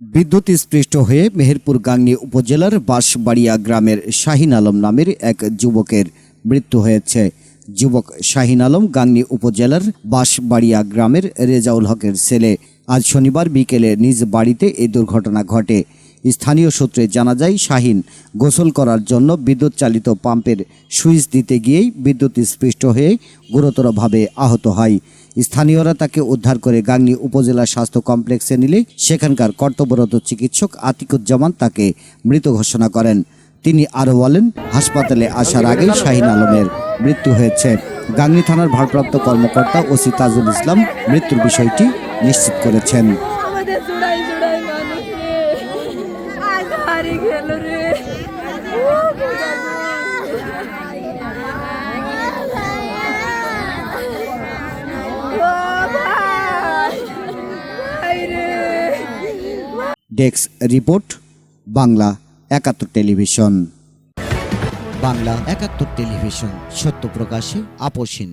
বিদ্যুৎ স্পৃষ্ট হয়ে মেহেরপুর গাংনী উপজেলার বাঁশবাড়িয়া গ্রামের শাহিন আলম নামের এক যুবকের মৃত্যু হয়েছে। যুবক শাহিন আলম গাংনী উপজেলার বাঁশবাড়িয়া গ্রামের রেজাউল হকের ছেলে। আজ শনিবার বিকেলে নিজ বাড়িতে এই দুর্ঘটনা ঘটে। স্থানীয় সূত্রে জানা যায়, শাহিন গোসল করার জন্য বিদ্যুৎ চালিত পাম্পের সুইচ দিতে গিয়েই বিদ্যুৎ স্পৃষ্ট হয়ে গুরুতরভাবে আহত হয়। স্থানীয়রা তাকে উদ্ধার করে গাংনী উপজেলা স্বাস্থ্য কমপ্লেক্সে নিলে সেখানকার কর্তব্যরত চিকিৎসক আতিকুজ্জামান তাকে মৃত ঘোষণা করেন। তিনি আরও বলেন, হাসপাতালে আসার আগেই শাহিন আলমের মৃত্যু হয়েছে। গাংনী থানার ভারপ্রাপ্ত কর্মকর্তা ওসি তাজুল ইসলাম মৃত্যুর বিষয়টি নিশ্চিত করেছেন। ডেস্ক রিপোর্ট বাংলা একাত্তর টেলিভিশন। বাংলা একাত্তর টেলিভিশন সত্য প্রকাশে আপোষহীন